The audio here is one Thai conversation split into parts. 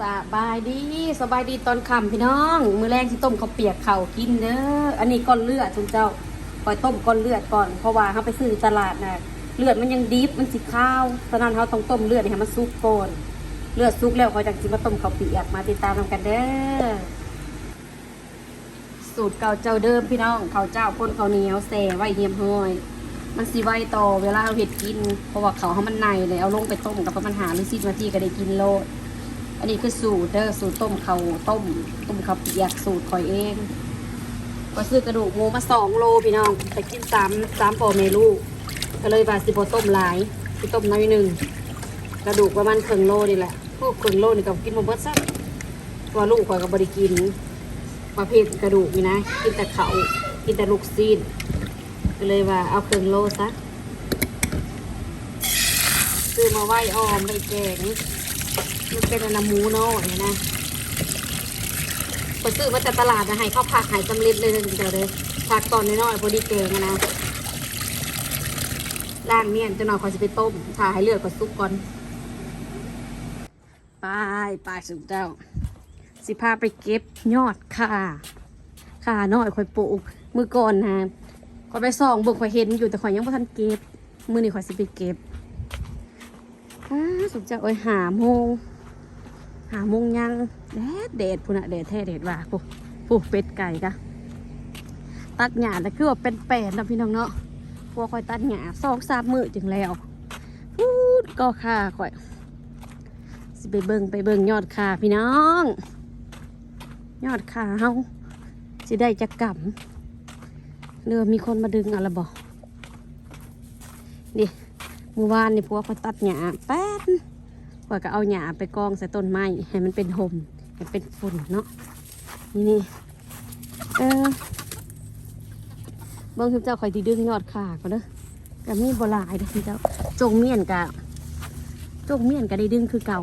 สบายดีสบายดีตอนค่ำพี่น้อง มือแรงที่ต้มข้าวเปียกเขาวกินเด้ออันนี้ก้อนเลือดทุนเจ้าปล่อยต้มก้อนเลือดก่อนเพราะว่าเขาไปซื้อตลาดนะเลือดมันยังดิบมันสิข้าวฉะนั้นเขาต้องต้มเลือดให้มันสุกก่อนเลือดสุกแล้วเขาจังสิมาต้มข้าวเปียกมาติดตามกันเด้อสูตรเก่าเจ้าเดิมพี่น้องข้าวเจ้าข้นข้าวเหนียวแซ่ไว้เฮียมห้อยมันสิไว้ต่อเวลาเราเห็ดกินเพราะว่าเขาเขามันในเลยเอาลงไปต้มกับประมาณหาหรือสิบนาที่ก็ได้กินโลด อันนี้คือสูตรเด้อสูตรต้มเขาวต้มต้มข้าวเปียกสูตรคอยเอง ก็ซื้อกระดูกหมูมาสองโลพี่น้องไปกินสามสามปอเมลูกก็เลยบาสิบต้มหลายสิต้มน้อยหนึ่งกระดูกประมาณครึ่งโลนี่แหละพวกครึ่งโลนี่ก็กินมาเบิดซะตัวลูกคอยกับบริกินประเภทกระดูกนี่นะกินแต่เขากินแต่ลูกซีนก็เลยว่าเอาครึ่งโลซะซื้อมาไหว้ออมไปแกง มันเป็นอนนามูเน้อยนะไปซื้อมาจากตลาดนะให้ข้าวผักหายสำเร็จเลยเดี๋ยวเลยผักตอนน้อยๆพอดีเกงอะนะ ล่างเนี่ยจะนอยขอจะไปต้มถ่าให้เลือดก่อนซุปก่อนไปไปสุดเจ้า สิพาไปเก็บยอดข่าข่าน้อยคอยปลูกมือก่อนนะคอยไปส่องเบิกคอยเห็นอยู่แต่คอยยังไม่ทันเก็บมือนี่คอยสิไปเก็บอ้าสุดเจ้าเอ้ยหาโมงาโมงยังแดดแดดพุ่นอะแดดแท้แดดว่าปุ๊ปุ๊เป็ดไก่กะตัดหญ้าแล้วคือว่าเป็นแปดนะพี่น้องเนาะพวกคอยตัดหญ้าสองสามมือจึงแล้วพูดก็ค่าคอยสิไปเบิงไปเบิงยอดค่าพี่น้อง ยอดค่าเฮาสิได้จะกำเรือมีคนมาดึงอะไรบอกนี่เมื่อวานนี่พวกเขาตัดหญ้าแป๊ด กว่าก็เอาหญ้าไปกองใส่ต้นไม้ให้มันเป็นห่มให้เป็นฝุ่นเนาะนี่นี่เออเบิ้งทุกเจ้าคอยที่ดึงยอดขาก็เด้อก็มีบหลายเด้อทุกเจ้าจงเมียนกะจงเมียนก็ได้ดึงคือเก่า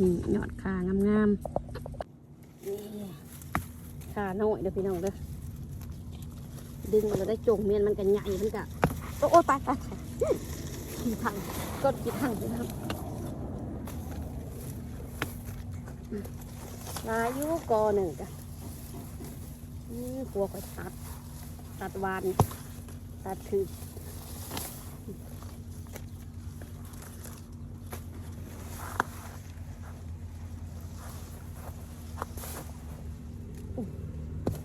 นี่ยอดขางามๆนี่ขาหน่อยเด้อพี่น้องเด้อดึงมาแล้วได้จงเมียนมันกันใหญ่มันกะโอ้โอ้ไปไปกี่ถังก็กี่ถังพี่น้อง ลายุกอหนึ่งจ้ะนี่กลัวก็ตัด ตัดวาน ตัดคือ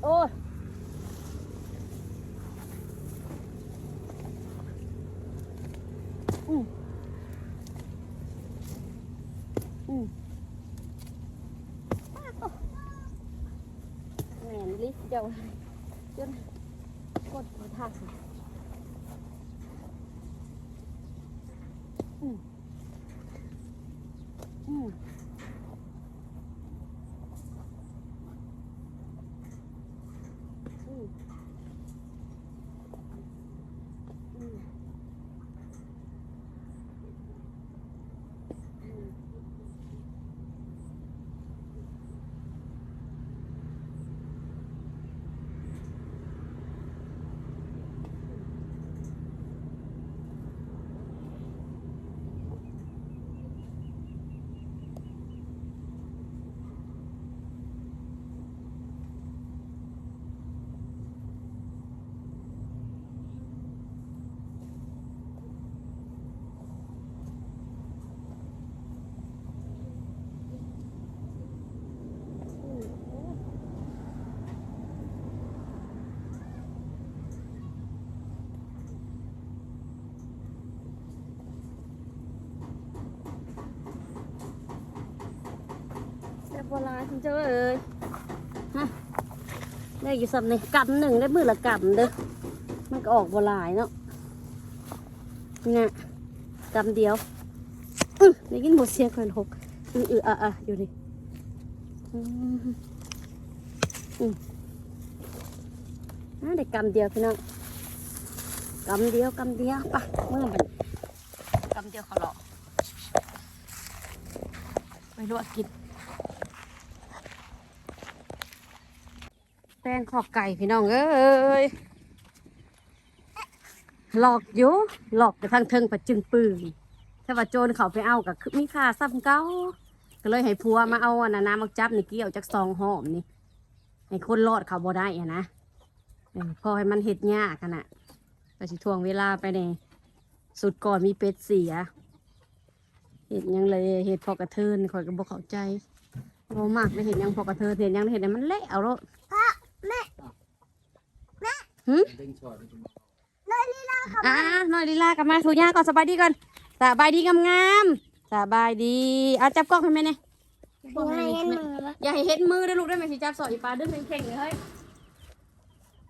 โอ้ยอืมอืม แห เดี๋ยวจนกดหัวถัก เจ้าเอ้ยฮะได้อยู่สำเนีกำหนึ่งได้มือละกำเด้อมันก็ออกโบราณเนาะเนี่ยกำเดียวอื้อได้ยินหมดเสียงคนหกอืออืออะอะอยู่นี่อืมอืมอะได้กำเดียวพี่น้องกำเดียวกำเดียวไปะเมื่อมันกำเดียวเขาหลอกไปลวกกิน แป้งขอบไก่พี่น้องเอ้ยหลอกอยู่หลอกไปทางเทิงปัดจึงปืนถ้าว่าโจรเขาไปเอากับมีค่าซ้ำเก้าก็เลยให้ผัวมาเอาอันาน้ำมักจับนี่เกี่ยวจากซองหอมนี่ให้คนรอดเขาบ่ได้อะนะพอให้มันเห็ดยากกันน่ะก็สิทวงเวลาไปในสุดก่อนมีเป็ดเสียเห็ดยังเลยเห็ดพอกระเทินข่อยก็บ่เข้าใจบ่มากเลยเห็ดยังพอกระเทินเห็ดยังเห็ดให้มันเละเอาลด ดึงช็อตดึงอ่าน้อยลีลากลับมาถูย่าก่อนสบายดีก่อนสบายดีงามๆสบายดีเอาจับกล้องให้แม่เนี่ยยังไงเห็นมือวะอย่าให้เห็นมือด้วยลูกได้ไหมสิจับสอยปลาดึงเข่งๆเลยเฮ้ย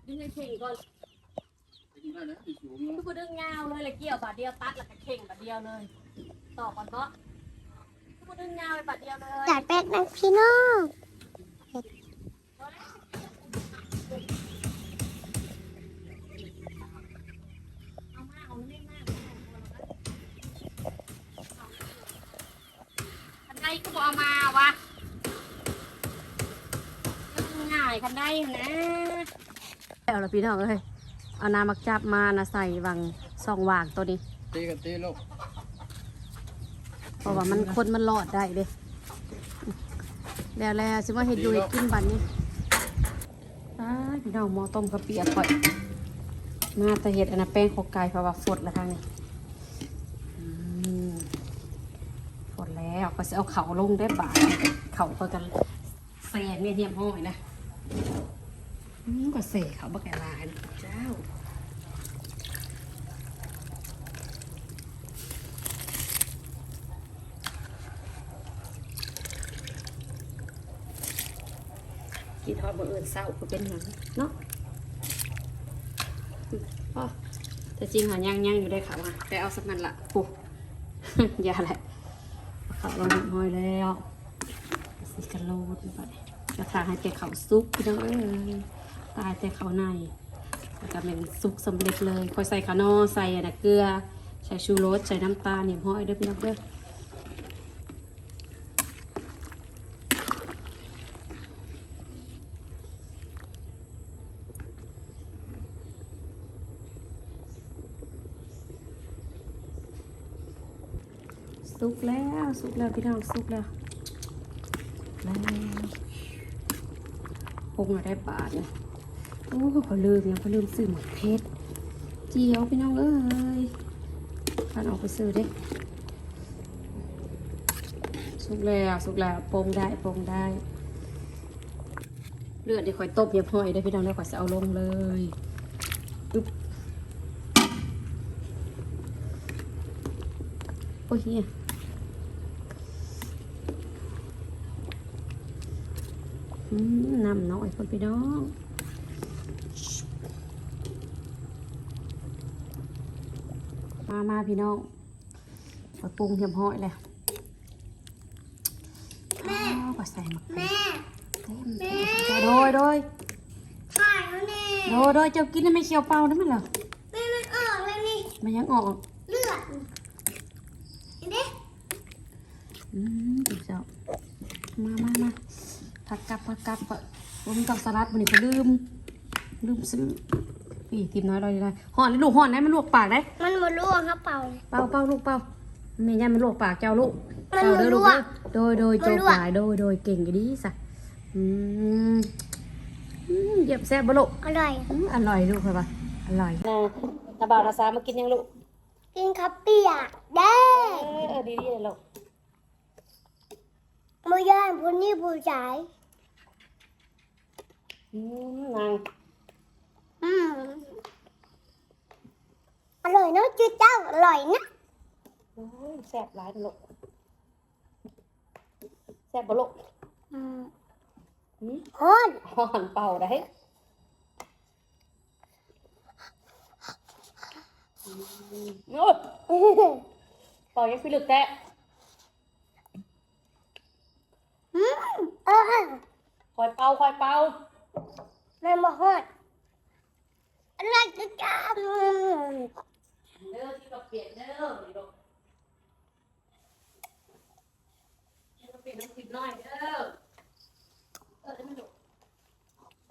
ดึงเข่งๆก่อนดึงได้นะดึงสูงทุกคนดึงยาวเลยเลยเกี่ยวบาดเดียวตัดแล้วก็เข่งบาดเดียวเลยต่อก่อนเพราะทุกคนดึงยาวไปบาดเดียวเลยจัดแป๊กนักพี่น้อง เอามากเอาไม่มากคันได้ ก็บอกเอามาวะง่ายคันได้นะเอาละพี่น้องเอ้ยเอาน้ำมักจับมานะใส่วังสองวางตัวนี้ ตีกันตีลูกเพราะว่ามันคนมันรอดได้เด้แล้วแล้วสิว่าเห็ดอยู่เห็ดกินบันนี้พี่น้องหมอต้มกะปิอะก่อยมาแต่เห็ดอันนั้นแป้งขอกไก่เพราะว่าฝดแล้วทางนี้อืมฝดแล้ว ก็จะเอาเขาลงได้บาทเขาก็กันแซ่เมียเทียมห้อยนะอืมก็เสเขาบักแกลายนะเจ้ากินทอดบนอื่นเศร้าก็เป็นหยังเนาะอ๋อแต่จริงหายังยังอยู่ได้ค่ะว่าแต่เอาสักมันละปุ๊ยาแหละ เขาเราหมดหอยแล้วสีกระโลดไปจะทาให้แต่เขาซุกพี่น้องเอ้ยตายแต่เขาในแล้วก็เป็นซุกสำเร็จเลยคอยใส่ขานอใส่อะนะเกลือใส่ชูรสใส่น้ำตาลเนี่ยห้อยเด้อพี่น้องเด้อ แล้วสุกแล้วพี่น้องสุกแล้วแล้วปรุงอะไรบาทเนี่ยโอ้ขอลืมยังขอลืมซื้อหมกเพชรเจียวพี่น้องเอ้ยขันออกไปซื้อเด้สุกแล้วสุกแล้วปรุงได้ปรุงได้ เลือดเดี๋ยวคอยต้มเย็บห้อยได้พี่น้องแล้วขอยจะเอาลงเลยอึ๊บโอ้ยเฮีย อืม น้ำน้อยคนพี่น้องมามาพี่น้องไปปรุงเทียมห้อยเลยแม่ก็ใส่หมักแม่เต็มเต็มโดยโดยถ่ายแล้วนี่โดยโดยเจ้ากินได้ไม่เคียวเปล่าได้ไหมเหรอแม่มันออกแล้วนี่มันยังออกเลือดเห็นดิอืมเดี๋ยวเจ้ามามามา ผักกับผักกับอะผมกับสลัดวันนี้ก็ลืม ลืมซื้อปีติมน้อยลอยเลยห่อนลูกห่อนได้มันลวกปากได้มันมดร่วงครับเป่าเป่าเป่าลูกเป่าแม่ย่ามันลวกปากเจ้าลูกเป่าเด้อลูกกเด้อโดยโดยโจกปลายโดยโดยเก่งกันดีสะอืมอืมเหยียบแซ่บบ่ลูกอร่อยอร่อยลูกค่ะปะอร่อยนะตาบ่าวตาสามากินยังลูกกินข้าวเปียกเด้เออเออดีๆเลยลูกมือย่านพูนี่ผู้ชาย อืมนางอืมอร่อยเนอะจืดเจ้าอร่อยนะโอ้ยแซ่บหลายลูกแซ่บบ่ลูกอืมอืมฮอนห่อนเป่าได้อืมโอ้ยเป่ายังพี่ลึกแตะอืมเออคอยเป่าคอยเป่า แม่มาฮอนอร่อยจืดจ้าอืมเด้อที่เราเปลี่ยนเด้อนี่ลูกที่เราเปลี่ยนน้ำพริกน้อยเด้อเออได้ไหมลูก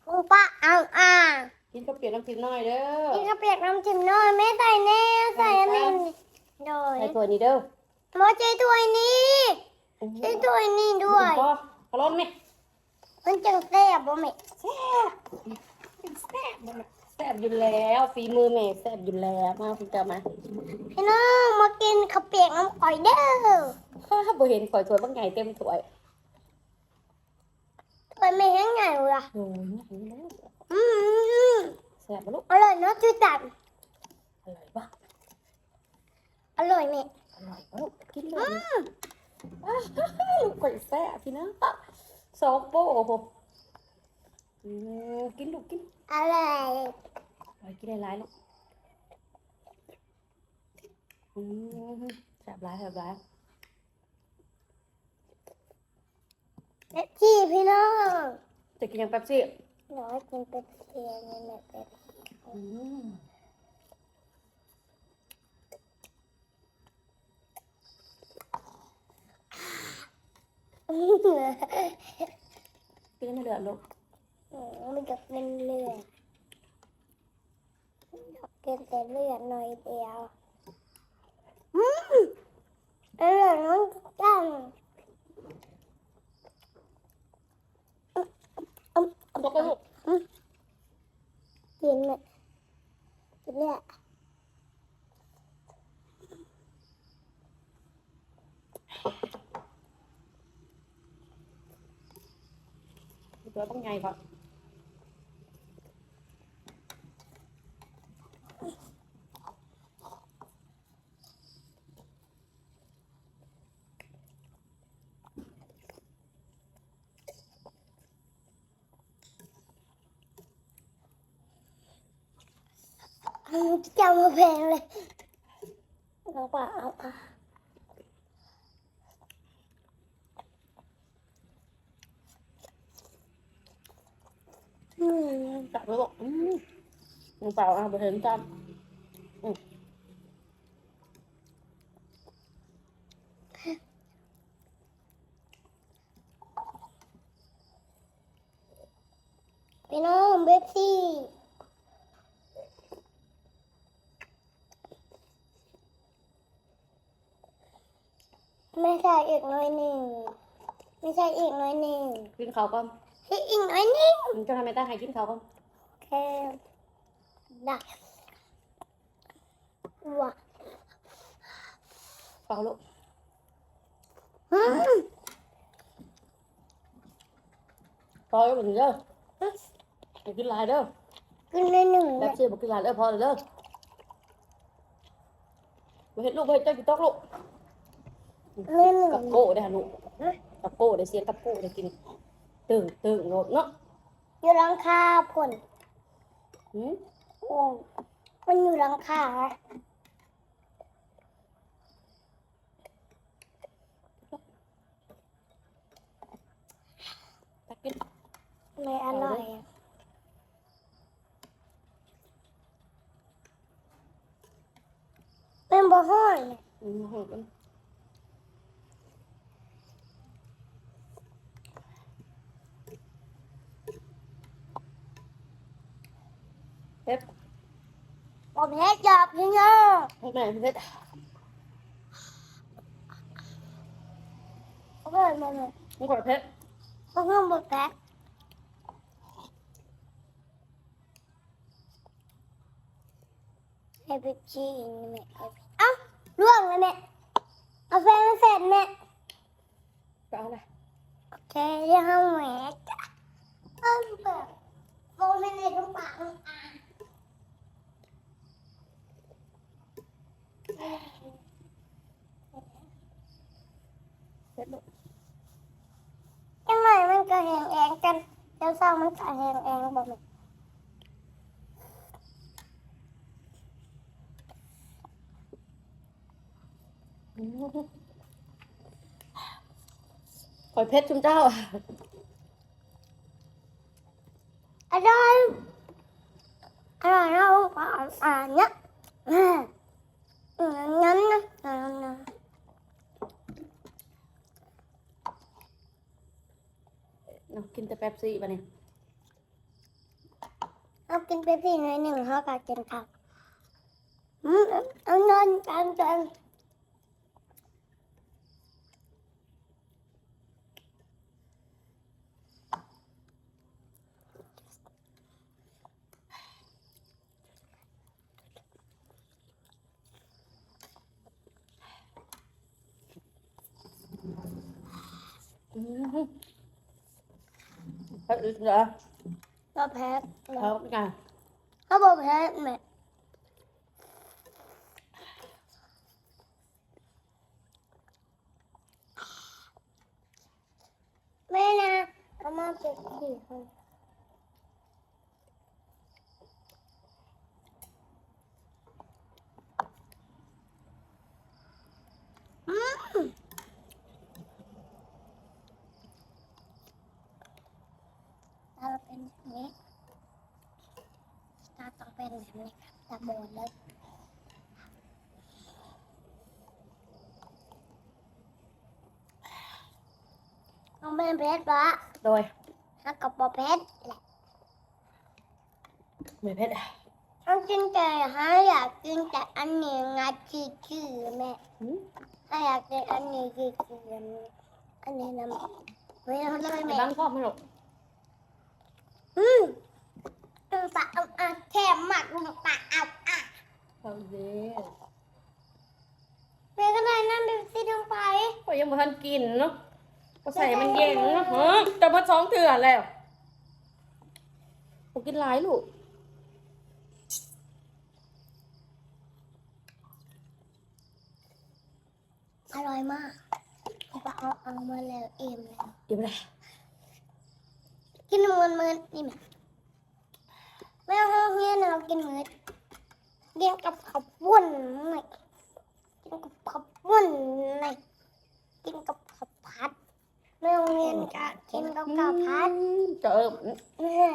คุณป้าอ่างอ่างกินข้าวเปลี่ยนน้ำพริกน้อยเด้อกินข้าวเปียกน้ำจิ้มน้อยไม่ใส่แน่ใส่อันนี้โดยใส่ตัวนี้เด้อหมอใจตัวนี้ช่วยด้วยนี่ด้วยพอพอร้อนไหม มันจังแซ่บบ่แม่แซ่บแซ่บแซ่บอยู่แล้วฝีมือแม่แซ่บอยู่แล้วมาคุณเจ้ามาพี่น้องมากินข้าวเปียกน้ำอ้อยเด้อข้าบ่เห็นข่อยถ้วยบางใหญ่เต็มถ้วยถ้วยไม่แห้งไงวะโอ้ยนี่แล้วอืมแซ่บปะลูกอร่อยเนาะจุ๊จันอร่อยปะอร่อยแม่อร่อยปะลูกกินเลยอ้าวลูกข่อยแซ่บพี่นะ สองโป้โอ้โหอืมกินลูกกินอร่อยไปกินหลายๆลูกอืมแซ่บหลายแซ่บหลายเล็ที่พี่น้องจะกินยังแป๊บซี่น้อยกินเป็ดเทียนนี่แม่เป็ดอื มกินให้เดือดลูกอืมมันจะเป็นเลือดกินแต่เลือดหน่อยเดียวอืมอร่อยน้องจังลูกก็ลูกกินเนี่ยกินเนี่ยตัวต้องไงก่อนอืมจะมาแพงเลยเอาป่ะเอาอะอืม จับลูกอืมมึง เปล่าอะไปเห็นจับพี่น้องเบปซี่ไม่ใช่อีกหน้อยหนึ่งไม่ใช่อีกหน้อยหนึ่งกินเขาวก็ให้อีกหน้อยหนึ่งมึงจะทำไมตั้งให้กินเขาวก็แค่ ได้ว้าเปล่าลูกอืมพอแล้วมึงเด้ออย่ากินหลายเด้อกินเลยหนึ่งแป๊บซี่บอกกินหลายเด้อพอเลยเด้อไปเห็นลูกไปเห็นเจ้ากินต๊อกลูกเลยหนึ่งกับโก้ได้ฮะลูกกับโก้ได้เสียงกับโก้ได้กินตึงตึงโลดเนาะอยู่หลังคาผลหืมโอ้ มันอยู่หลังคาตักกินไม่อร่อยอะเป็นบ่ห้อยอืมหอมเฮ็ด ผม เฮ็ดจับพี่น้องให้แม่เฮ็ดเอาเพิ่มมาเลยมึงขอเฮ็ด เอาเพิ่มบดแป๊กให้ไปชี้นี่แม่เอาไปเอ้าล่วงเลยแม่เอาแฟนเสร็จแม่ ไปเอาอะไร โอเคเรียกห้องแม่จ้ะเอ้าเปิดโฟมไม่ในทุกปากทุกอ่าน เฮ็ดลูก จังไรมันก็แหงแองกันเจ้าสร้างมันก็แหงแองบอกแม่ ขอยเพชรจุมเจ้า อร่อย อร่อยนะองค์อ่านเนี่ยอืมอืมงั้นนะอืมนะเนาะกินแต่แป๊บซี่ป่ะเนี่ยเอากินไปพี่หน่อยหนึ่งเขาก็กินข้าวอืมเอานอนกันกัน อืมเผ็ดอีกเหรอเราแพ้เขาไงเขาบอกแพ้แม่แม่นะเอามาเก็บสี่คนอืมตาเราเป็ นแบบนี้ตาต้องเป็นแบบนี้ครับตาบอดเลยต้องเป็นเพชรปะโดยฮักกับปอเพชรแหละไม่เผ็ดต้องกินแต่ฮะอยากกินแต่อันนี้งัดจีจือแม่อืมถ้าอยากกินอันนี้จีจืออันนี้น้ำไม่เอาเลยไอ้แม่บ้างชอบไหมลูก อืมอืมปะเอาอะแถมหมักลูกปะเอาอะเอาเด้แม่ก็ได้นั่นดูสิลงไปก็ยังบ่ทันกินเนาะก็ใส่มันเย็นเนาะฮะจะมาสองเถื่อแล้วผมกินหลายลูกอร่อยมากปะเอาเอามาแล้วเอ็มแล้วเดี๋ยวไปเลย กินมันมันนี่แม่แม่ห้องเฮียนเรากินมือกินกับข้าวปุ้นหน่อยกินกับข้าวปุ้นหน่อยกินกับข้าวผัดแม่ห้องเฮียนก็กินกับข้าวผัดจะเออแม่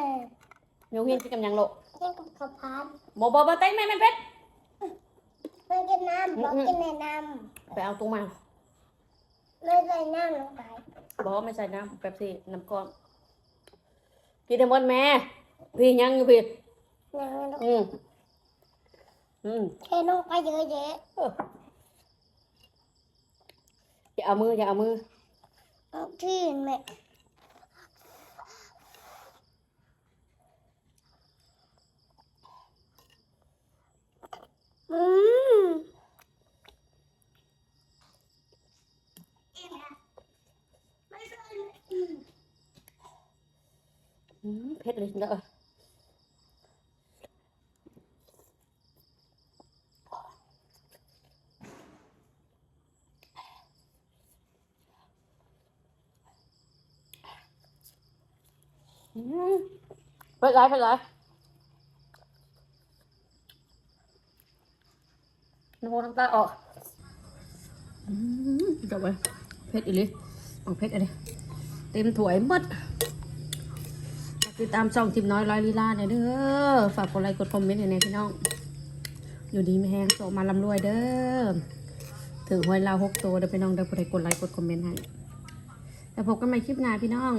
เดี๋ยวเฮียนกินกับหยังลูกกินกับข้าวผัดบ่บ่บ่เต้งแม่แม่เผ็ดไม่กินน้ำบอกกินในน้ไปเอาตรงมาำไม่ใส่น้ำลงไปบอกว่าไม่ใส่น้ำแป๊บซี่น้ำก้อน กินแต่หมดแม่ พี่ยังอยู่พี่น้ำอืมอืมเทลงไปเยอะแยะเอออย่าเอามืออย่าเอามือเอาที่แม่อืมอืม เผ็ดเลยเด้อเป็นไรเป็นไรน้ำมูน้ำตาออกอืมจบไปเผ็ดอีหลิเอาเผ็ดอะไรเต็มถ้วยหมด ติดตามช่องทิมน้อยร้อยลีลาเนี่ยเด้อฝากกดไลค์กดคอมเมนต์ให้แน่พี่น้อง อยู่ดีไม่แห้งโตมาลำรวยเด้อถึงหวยลาวหกตัวเด้อพี่น้องเด้อผู้ใดกดไลค์กดคอมเมนต์ให้แล้วพบกันใหม่คลิปหน้าพี่น้อง